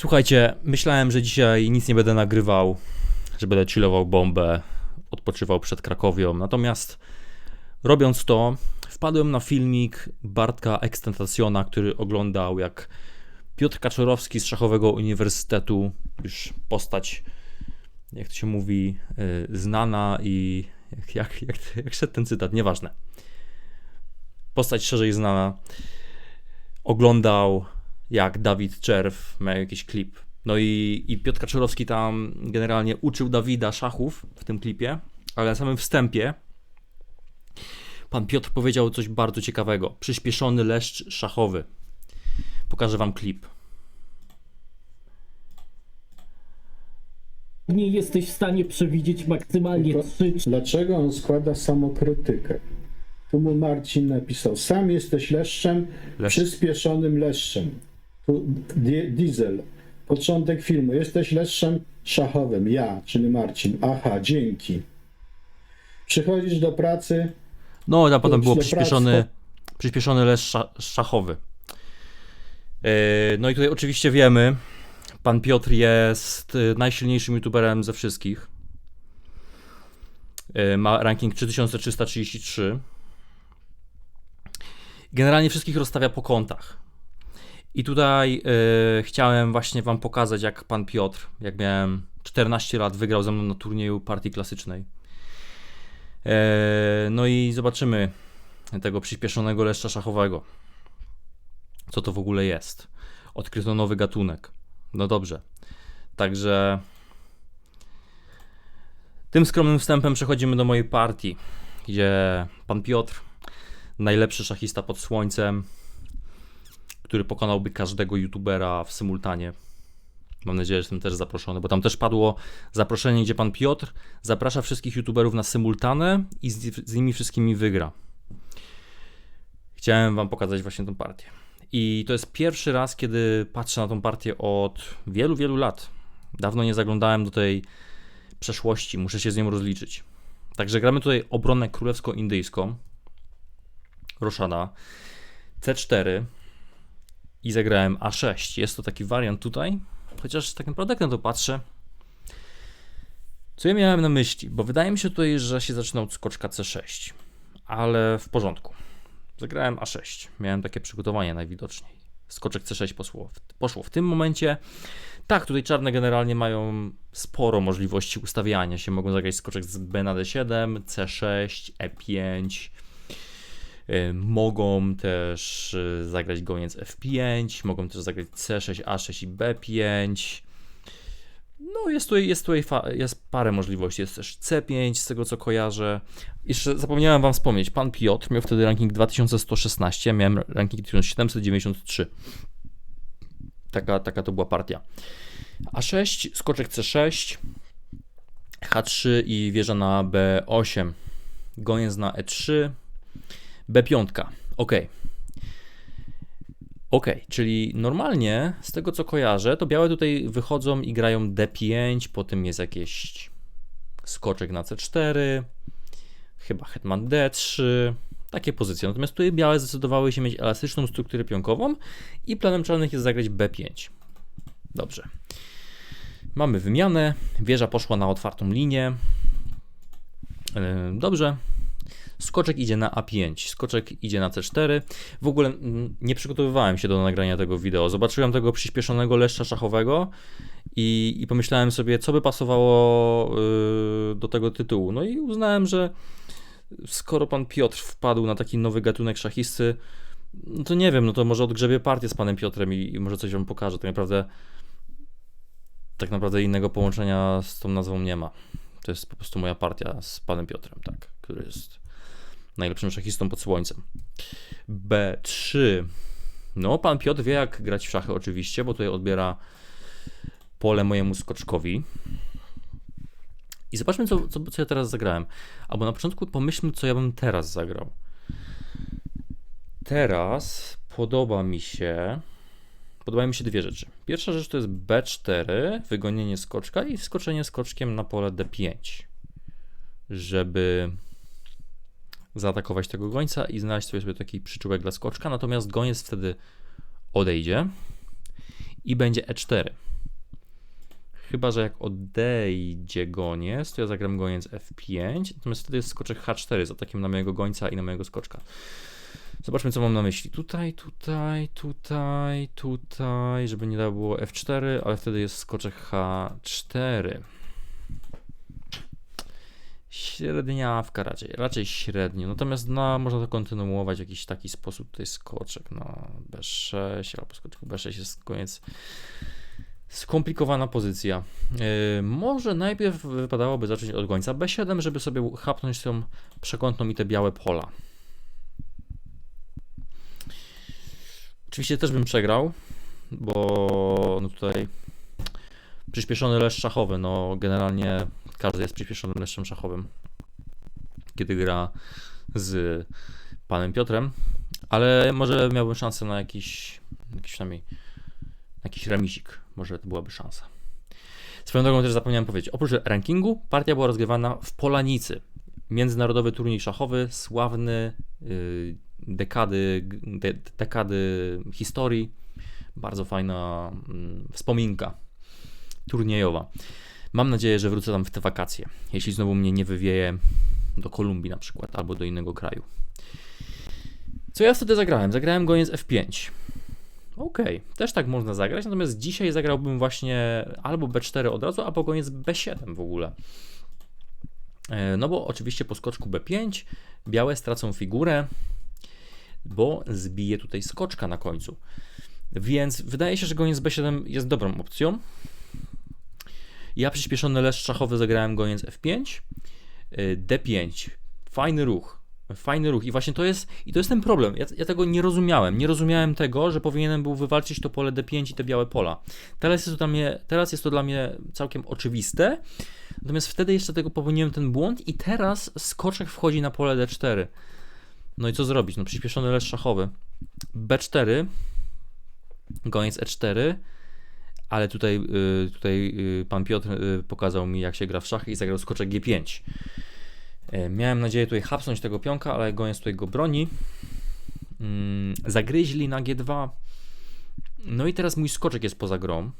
Słuchajcie, myślałem, że dzisiaj nic nie będę nagrywał, że będę chillował bombę, odpoczywał przed Krakowią. Natomiast robiąc to, wpadłem na filmik Bartka Ekstentacjona, który oglądał jak Piotr Kaczorowski z Szachowego Uniwersytetu, już postać, jak to się mówi, yy, znana i jak, jak, jak, jak szedł ten cytat, nieważne. Postać szerzej znana. Oglądał jak Dawid Czerw miał jakiś klip. No i, i Piotr Kaczorowski tam generalnie uczył Dawida szachów w tym klipie, ale na samym wstępie pan Piotr powiedział coś bardzo ciekawego. Przyspieszony leszcz szachowy. Pokażę wam klip. nie jesteś w stanie przewidzieć maksymalnie Tylko trzy Dlaczego on składa samokrytykę? Tu mu Marcin napisał, sam jesteś leszczem, Leszcz. przyspieszonym leszczem. Diesel, początek filmu, jesteś leszczem szachowym, ja, czyli Marcin. Aha, dzięki. Przychodzisz do pracy, No, a potem było przyspieszony, pracy. przyspieszony sza- szachowy. Yy, No i tutaj oczywiście wiemy, pan Piotr jest y, najsilniejszym youtuberem ze wszystkich. Yy, Ma ranking 3333. Generalnie wszystkich rozstawia po kątach. I tutaj yy, chciałem właśnie wam pokazać, jak pan Piotr, jak miałem 14 lat, wygrał ze mną na turnieju partii klasycznej. Eee, No i zobaczymy tego przyspieszonego leszcza szachowego. Co to w ogóle jest? Odkryto nowy gatunek. No dobrze. Także tym skromnym wstępem przechodzimy do mojej partii, gdzie pan Piotr, najlepszy szachista pod słońcem, który pokonałby każdego youtubera w symultanie. Mam nadzieję, że jestem też zaproszony, bo tam też padło zaproszenie, gdzie pan Piotr zaprasza wszystkich youtuberów na symultanę i z, z nimi wszystkimi wygra. Chciałem wam pokazać właśnie tą partię. I to jest pierwszy raz, kiedy patrzę na tą partię od wielu, wielu lat. Dawno nie zaglądałem do tej przeszłości, muszę się z nią rozliczyć. Także gramy tutaj obronę królewsko-indyjską. Roszada. C4 i zagrałem A6. Jest to taki wariant tutaj, chociaż tak naprawdę jak na to patrzę, co ja miałem na myśli? Bo wydaje mi się tutaj, że się zaczyna od skoczka C6, ale w porządku. Zagrałem A6. Miałem takie przygotowanie najwidoczniej. Skoczek C6 poszło w, poszło w tym momencie. Tak, tutaj czarne generalnie mają sporo możliwości ustawiania się. Mogą zagrać skoczek z B na D7, C6, E5. Y, Mogą też y, zagrać goniec F5, mogą też zagrać C6, A6 i B5. No, jest tutaj, jest tutaj jest parę możliwości. Jest też C5, z tego co kojarzę. Jeszcze zapomniałem Wam wspomnieć, pan Piotr miał wtedy ranking 2116, miałem ranking 1793. Taka, taka to była partia. A6, skoczek C6, H3 i wieża na B8. Goniec na E3, B5. Ok. Ok, czyli normalnie z tego co kojarzę, to białe tutaj wychodzą i grają D5, potem jest jakiś skoczek na C4, chyba hetman D3, takie pozycje. Natomiast tutaj białe zdecydowały się mieć elastyczną strukturę pionkową i planem czarnych jest zagrać B5. Dobrze. Mamy wymianę, wieża poszła na otwartą linię. Yy, Dobrze, Skoczek idzie na A5, skoczek idzie na C4. W ogóle mm, nie przygotowywałem się do nagrania tego wideo. Zobaczyłem tego przyspieszonego leszcza szachowego i, i pomyślałem sobie, co by pasowało yy, do tego tytułu. No i uznałem, że skoro pan Piotr wpadł na taki nowy gatunek szachisty, no to nie wiem, no to może odgrzebie partię z panem Piotrem i, i może coś wam pokaże. Tak naprawdę, tak naprawdę innego połączenia z tą nazwą nie ma. To jest po prostu moja partia z panem Piotrem, tak, który jest najlepszym szachistą pod słońcem. B3. No, pan Piotr wie, jak grać w szachy, oczywiście, bo tutaj odbiera pole mojemu skoczkowi. I zobaczmy, co, co, co ja teraz zagrałem. Albo na początku pomyślmy, co ja bym teraz zagrał. Teraz podoba mi się. Podobają mi się dwie rzeczy. Pierwsza rzecz to jest B4, wygonienie skoczka i wskoczenie skoczkiem na pole D5, żeby zaatakować tego gońca i znaleźć sobie, taki przyczółek dla skoczka, natomiast goniec wtedy odejdzie i będzie E4. Chyba, że jak odejdzie goniec, to ja zagram goniec F5, natomiast wtedy jest skoczek H4 z atakiem na mojego gońca i na mojego skoczka. Zobaczmy, co mam na myśli. Tutaj, tutaj, tutaj, tutaj, żeby nie dało było F4, ale wtedy jest skoczek H4. Średniawka raczej, raczej średnio. Natomiast no, można to kontynuować w jakiś taki sposób. Tutaj skoczek na B6 albo skoczek B6 jest koniec. Skomplikowana pozycja. Yy, może najpierw wypadałoby zacząć od gońca B7, żeby sobie chapnąć tą przekątną i te białe pola. Oczywiście też bym przegrał, bo no tutaj przyspieszony lesz szachowy, no generalnie każdy jest przyspieszonym leszczem szachowym, kiedy gra z panem Piotrem, ale może miałbym szansę na jakiś, jakiś przynajmniej na jakiś remisik, może to byłaby szansa. Swoją drogą też zapomniałem powiedzieć, oprócz rankingu partia była rozgrywana w Polanicy. Międzynarodowy turniej szachowy, sławny, yy, dekady, de, dekady historii, bardzo fajna mm, wspominka turniejowa. Mam nadzieję, że wrócę tam w te wakacje, jeśli znowu mnie nie wywieje do Kolumbii na przykład, albo do innego kraju. Co ja wtedy zagrałem? Zagrałem goniec F5. Okej, też tak można zagrać, natomiast dzisiaj zagrałbym właśnie albo B4 od razu, albo goniec B7 w ogóle. E, No bo oczywiście po skoczku B5 białe stracą figurę, bo zbije tutaj skoczka na końcu. Więc wydaje się, że goniec B7 jest dobrą opcją. Ja przyspieszony lesz szachowy zagrałem goniec F5, y, D5. Fajny ruch. Fajny ruch. I właśnie to jest, i to jest ten problem. Ja, ja tego nie rozumiałem. Nie rozumiałem tego, że powinienem był wywalczyć to pole D5 i te białe pola. Teraz jest to dla mnie, teraz jest to dla mnie całkiem oczywiste. Natomiast wtedy jeszcze tego popełniłem ten błąd i teraz skoczek wchodzi na pole D4. No i co zrobić? No przyspieszony lesz szachowy. B4, goniec E4, ale tutaj, y, tutaj y, pan Piotr y, pokazał mi, jak się gra w szachy i zagrał skoczek G5. Y, Miałem nadzieję tutaj hapsnąć tego pionka, ale goniec tutaj go broni. Mm, Zagryźli na G2. No i teraz mój skoczek jest poza grą.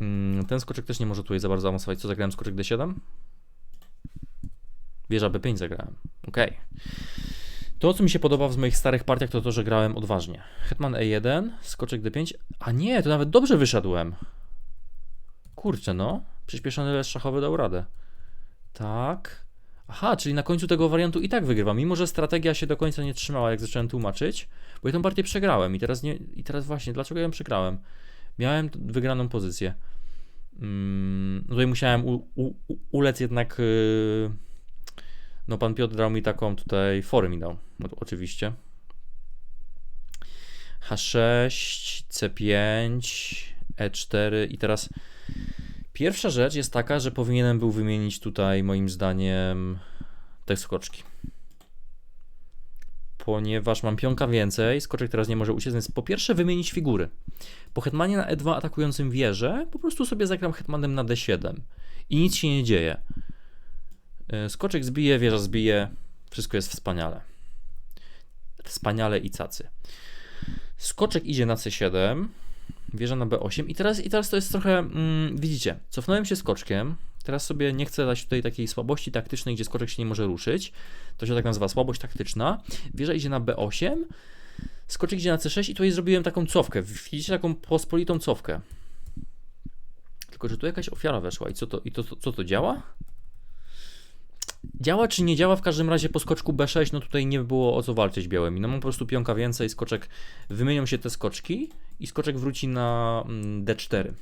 Mm, Ten skoczek też nie może tutaj za bardzo awansować. Co zagrałem? Skoczek D7? Wieża B5 zagrałem. Okej. To, co mi się podoba w moich starych partiach, to to, że grałem odważnie. Hetman E1, skoczek D5. A nie, to nawet dobrze wyszedłem. Kurczę, no. Przyspieszony les szachowy dał radę. Tak. Aha, czyli na końcu tego wariantu i tak wygrywam, mimo że strategia się do końca nie trzymała, jak zacząłem tłumaczyć, bo ja tą partię przegrałem i teraz nie, i teraz właśnie, dlaczego ja ją przegrałem? Miałem wygraną pozycję. Mm, tutaj musiałem u, u, ulec jednak. Yy, no, pan Piotr dał mi taką tutaj fory mi dał, no oczywiście. H6, C5, E4 E i teraz pierwsza rzecz jest taka, że powinienem był wymienić tutaj moim zdaniem te skoczki. Ponieważ mam pionka więcej, skoczek teraz nie może uciec, więc po pierwsze wymienić figury. Po hetmanie na E2 atakującym wieżę, po prostu sobie zagram hetmanem na D7 i nic się nie dzieje. E, Skoczek zbije, wieża zbije, wszystko jest wspaniale. Wspaniale i cacy. Skoczek idzie na C7, wieża na B8 i teraz, i teraz to jest trochę, mm, widzicie, cofnąłem się skoczkiem, teraz sobie nie chcę dać tutaj takiej słabości taktycznej, gdzie skoczek się nie może ruszyć, to się tak nazywa słabość taktyczna, wieża idzie na B8, skoczek idzie na C6 i tutaj zrobiłem taką cofkę, widzicie taką pospolitą cofkę. Tylko, że tu jakaś ofiara weszła i co to, i to, co to działa? Działa czy nie działa, w każdym razie po skoczku B6, no tutaj nie było o co walczyć białymi. No mam po prostu pionka więcej, skoczek, wymienią się te skoczki i skoczek wróci na mm, D4.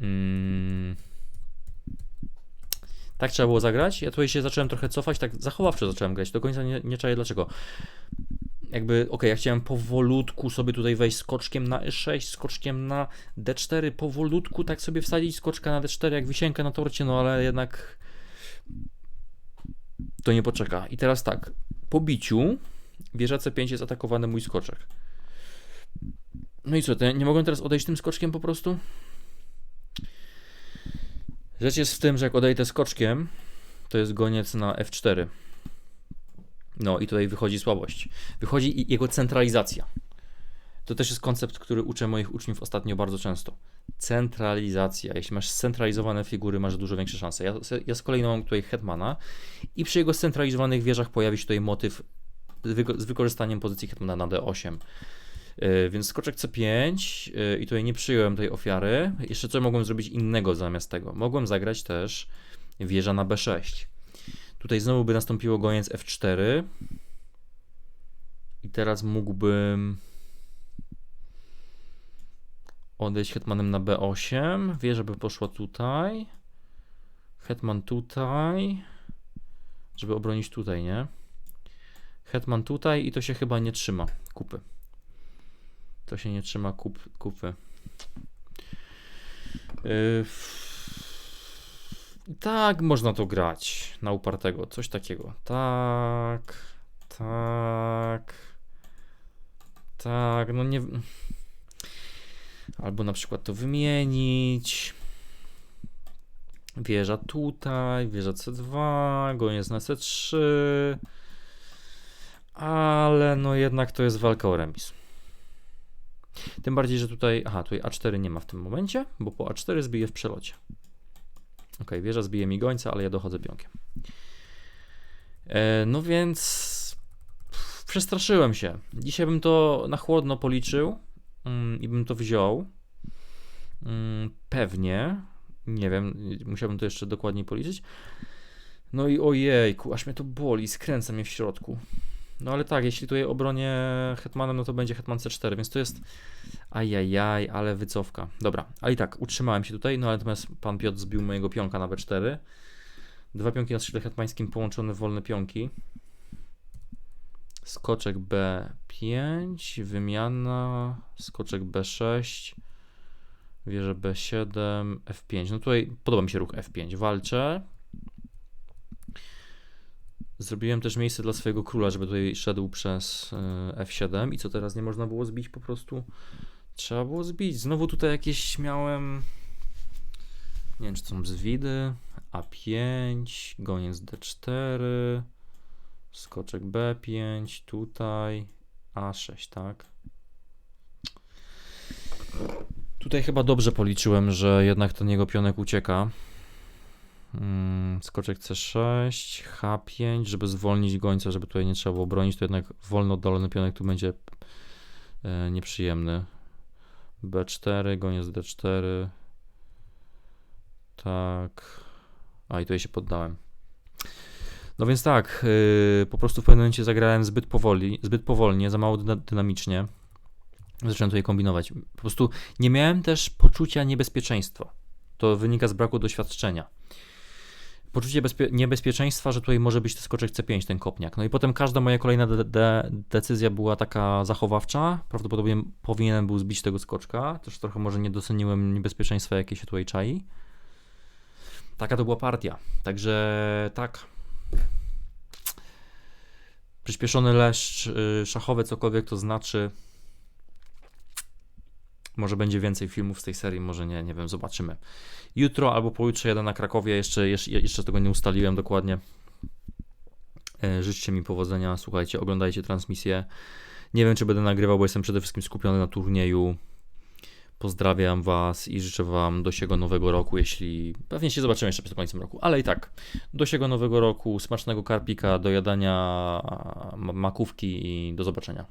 Mm. Tak trzeba było zagrać. Ja tutaj się zacząłem trochę cofać, tak zachowawczo zacząłem grać. Do końca nie, nie czaję dlaczego. Jakby, okej, ja chciałem powolutku sobie tutaj wejść skoczkiem na E6, skoczkiem na D4, powolutku tak sobie wsadzić skoczka na D4 jak wisienkę na torcie, no ale jednak to nie poczeka. I teraz tak, po biciu wieża C5 jest atakowany mój skoczek. No i co, ja nie mogłem teraz odejść tym skoczkiem po prostu? Rzecz jest w tym, że jak odejdę skoczkiem, to jest goniec na F4. No i tutaj wychodzi słabość. Wychodzi jego centralizacja. To też jest koncept, który uczę moich uczniów ostatnio bardzo często. Centralizacja. Jeśli masz scentralizowane figury, masz dużo większe szanse. Ja, ja z kolei mam tutaj Hetmana i przy jego scentralizowanych wieżach pojawi się tutaj motyw z wyko- z wykorzystaniem pozycji Hetmana na D8. Yy, więc skoczek C5 yy, i tutaj nie przyjąłem tej ofiary. Jeszcze co mogłem zrobić innego zamiast tego? Mogłem zagrać też wieża na B6. Tutaj znowu by nastąpiło goniec F4. I teraz mógłbym odejść hetmanem na B8. Wieża by poszła tutaj. Hetman tutaj. Żeby obronić tutaj, nie? Hetman tutaj i to się chyba nie trzyma kupy. To się nie trzyma kup, kupy. Yy, tak można to grać na upartego. Coś takiego. Tak. Tak. Tak, no nie. Albo na przykład to wymienić. Wieża tutaj, wieża C2, goniec na C3. Ale no jednak to jest walka o remis. Tym bardziej, że tutaj. Aha, tutaj A4 nie ma w tym momencie, bo po A4 zbije w przelocie. Ok, wieża zbije mi gońca, ale ja dochodzę pionkiem. E, no więc przestraszyłem się. Dzisiaj bym to na chłodno policzył i bym to wziął. Mm, pewnie. Nie wiem, musiałbym to jeszcze dokładniej policzyć. No i ojejku, aż mnie to boli, skręca mnie w środku. No ale tak, jeśli tutaj obronię hetmanem, no to będzie hetman c4, więc to jest ajajaj, ale wycofka. Dobra, ale i tak, utrzymałem się tutaj, no ale natomiast pan Piotr zbił mojego pionka na b4. Dwa pionki na skrzydle hetmańskim połączone w wolne pionki. Skoczek B5, wymiana, skoczek B6, wieża B7, F5. No tutaj podoba mi się ruch F5. Walczę. Zrobiłem też miejsce dla swojego króla, żeby tutaj szedł przez e, F7 i co teraz nie można było zbić po prostu? Trzeba było zbić. Znowu tutaj jakieś miałem nie wiem czy są zwidy. A5, goniec D4, skoczek B5, tutaj A6, tak? Tutaj chyba dobrze policzyłem, że jednak ten jego pionek ucieka. Mm, Skoczek C6, H5, żeby zwolnić gońca, żeby tutaj nie trzeba było bronić, to jednak wolno oddalony pionek tu będzie e, nieprzyjemny. B4, goniec D4. Tak. A i tutaj się poddałem. No więc tak, yy, po prostu w pewnym momencie zagrałem zbyt powoli, zbyt powolnie, za mało dyna- dynamicznie. Zacząłem tutaj kombinować. Po prostu nie miałem też poczucia niebezpieczeństwa. To wynika z braku doświadczenia. Poczucie bezpie- niebezpieczeństwa, że tutaj może być to skoczek C5, ten kopniak. No i potem każda moja kolejna de- de- decyzja była taka zachowawcza. Prawdopodobnie powinienem był zbić tego skoczka. Też trochę może nie doceniłem niebezpieczeństwa, jakie się tutaj czai. Taka to była partia. Także tak. Przyspieszony leszcz y, szachowy, cokolwiek to znaczy. Może będzie więcej filmów z tej serii, może nie, nie wiem, zobaczymy. Jutro albo pojutrze jadę na Krakowie, jeszcze, jeszcze, jeszcze tego nie ustaliłem dokładnie. E, Życzcie mi powodzenia, słuchajcie, oglądajcie transmisję. Nie wiem, czy będę nagrywał, bo jestem przede wszystkim skupiony na turnieju. Pozdrawiam Was i życzę Wam dosiego nowego roku, jeśli pewnie się zobaczymy jeszcze przed końcem roku, ale i tak dosiego nowego roku, smacznego karpika, do jadania ma- makówki i do zobaczenia.